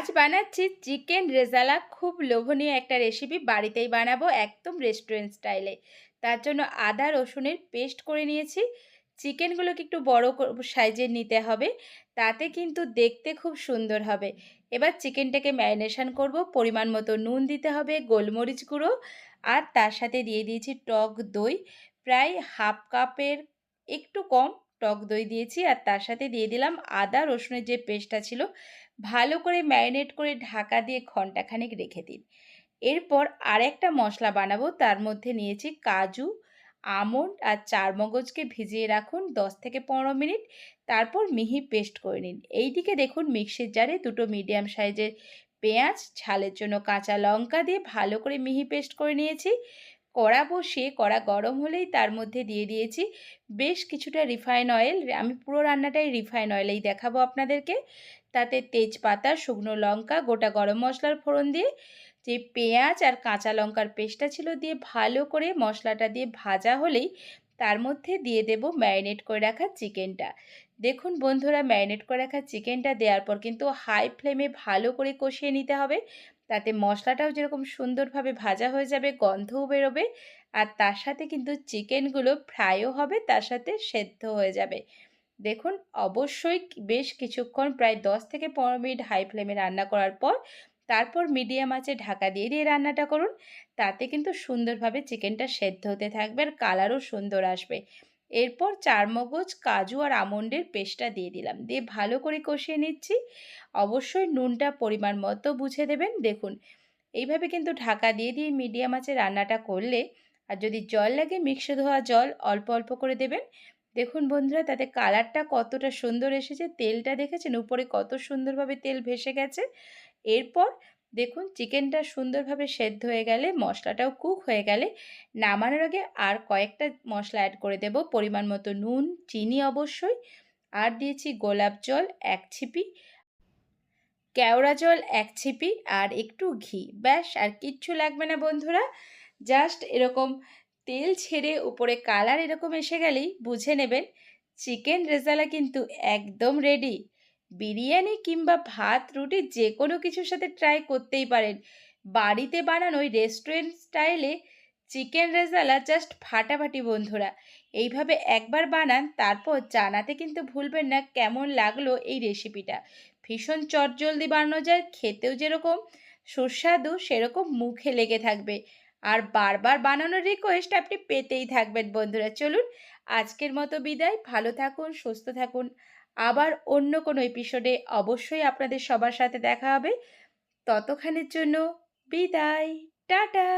আজ বানাচ্ছি চিকেন রেজালা, খুব লোভনীয় একটা রেসিপি বাড়িতেই বানাবো একদম রেস্টুরেন্ট স্টাইলে তার জন্য আদা, রসুনের পেস্ট করে নিয়েছি। চিকেনগুলোকে একটু বড় সাইজের নিতে হবে, তাতে কিন্তু দেখতে খুব সুন্দর হবে। এবার চিকেনটাকে ম্যারিনেশন করব, পরিমাণ মতো নুন দিতে হবে, গোলমরিচ গুঁড়ো, আর তার সাথে দিয়ে দিয়েছি টক দই। প্রায় হাফ কাপের একটু কম টক দই দিয়েছি আর তার সাথে দিয়ে দিলাম আদা, রসুনের যে পেস্টটা ছিল, ভালো করে ম্যারিনেট করে ঢাকা দিয়ে ঘন্টাখানেক রেখে দিন। এরপর আরেকটা মশলা বানাবো, তার মধ্যে নিয়েছি কাজু, আমন্ড আর চার মগজকে ভিজিয়ে রাখুন দশ থেকে পনেরো মিনিট, তারপর মিহি পেস্ট করে নিন। এইদিকে দেখুন মিক্সির জারে দুটো মিডিয়াম সাইজের পেঁয়াজ, ঝালের জন্য কাঁচা লঙ্কা দিয়ে ভালো করে মিহি পেস্ট করে নিয়েছি। কড়া বসিয়ে, কড়া গরম হলেই তার মধ্যে দিয়ে দিয়েছি বেশ কিছুটা রিফাইন অয়েল। আমি পুরো রান্নাটাই রিফাইন অয়েলেই দেখাবো আপনাদেরকে। তাতে তেজপাতা, শুকনো লঙ্কা, গোটা গরম মশলার ফোড়ন দিয়ে, যে পেঁয়াজ আর কাঁচা লঙ্কার পেস্টটা ছিল দিয়ে ভালো করে মশলাটা দিয়ে ভাজা হলেই তার মধ্যে দিয়ে দেব ম্যারিনেট করে রাখা চিকেনটা। দেখুন বন্ধুরা, ম্যারিনেট করে রাখা চিকেনটা দেওয়ার পর কিন্তু হাই ফ্লেমে ভালো করে কষিয়ে নিতে হবে। তাতে মশলাটাও যেরকম সুন্দরভাবে ভাজা হয়ে যাবে, গন্ধও বেরোবে, আর তার সাথে কিন্তু চিকেনগুলো ফ্রাইও হবে, তার সাথে সেদ্ধ হয়ে যাবে। দেখুন, অবশ্যই বেশ কিছুক্ষণ, প্রায় দশ থেকে পনেরো মিনিট হাই ফ্লেমে রান্না করার পর, তারপর মিডিয়াম আঁচে ঢাকা দিয়ে দিয়ে রান্নাটা করুন। তাতে কিন্তু সুন্দরভাবে চিকেনটা সেদ্ধ হতে থাকবে, আর কালারও সুন্দর আসবে। এরপর চার মগজ, কাজু আর আমন্ডের পেস্টটা দিয়ে দিলাম। দিয়ে ভালো করে কষিয়ে নিচ্ছি। অবশ্যই নুনটা পরিমাণ মতো বুঝে দেবেন। দেখুন, এইভাবে কিন্তু ঢাকা দিয়ে দিয়ে মিডিয়াম আঁচে রান্নাটা করলে, আর যদি জল লাগে মিক্সে ধোয়া জল অল্প অল্প করে দেবেন। দেখুন বন্ধুরা, তাতে কালারটা কতটা সুন্দর এসেছে, তেলটা দেখেছেন? উপরে কত সুন্দরভাবে তেল ভেসে গেছে। এরপর দেখুন, চিকেনটা সুন্দরভাবে সেদ্ধ হয়ে গেলে, মশলাটাও কুক হয়ে গেলে, নামানোর আগে আর কয়েকটা মশলা অ্যাড করে দেব। পরিমাণ মতো নুন, চিনি অবশ্যই, আর দিয়েছি গোলাপ জল এক ছিপি, কেওড়া জল এক ছিপি, আর একটু ঘি। ব্যাস, আর কিচ্ছু লাগবে না বন্ধুরা। জাস্ট এরকম তেল ছেড়ে উপরে কালার এরকম এসে গেলেই বুঝে নেবেন, চিকেন রেজালা কিন্তু একদম রেডি বিরিয়ানি কিংবা ভাত, রুটি যে কোনো কিছুর সাথে ট্রাই করতেই পারেন। বাড়িতে বানানো রেস্টুরেন্ট স্টাইলে চিকেন রেজালা জাস্ট ফাটাফাটি বন্ধুরা। এইভাবে একবার বানান, তারপর জানাতে কিন্তু ভুলবেন না কেমন লাগল এই রেসিপিটা ভীষণ চটজলদি বানানো যায়, খেতেও যেরকম সুস্বাদু, সেরকম মুখে লেগে থাকবে। আর বারবার বানানোর রিকোয়েস্ট আপনি পেতেই থাকবেন বন্ধুরা। চলুন, আজকের মতো বিদায়। ভালো থাকুন, সুস্থ থাকুন। আবার অন্য কোনো এপিসোডে অবশ্যই আপনাদের সবার সাথে দেখা হবে। ততক্ষণের জন্য বিদায়। টাটা!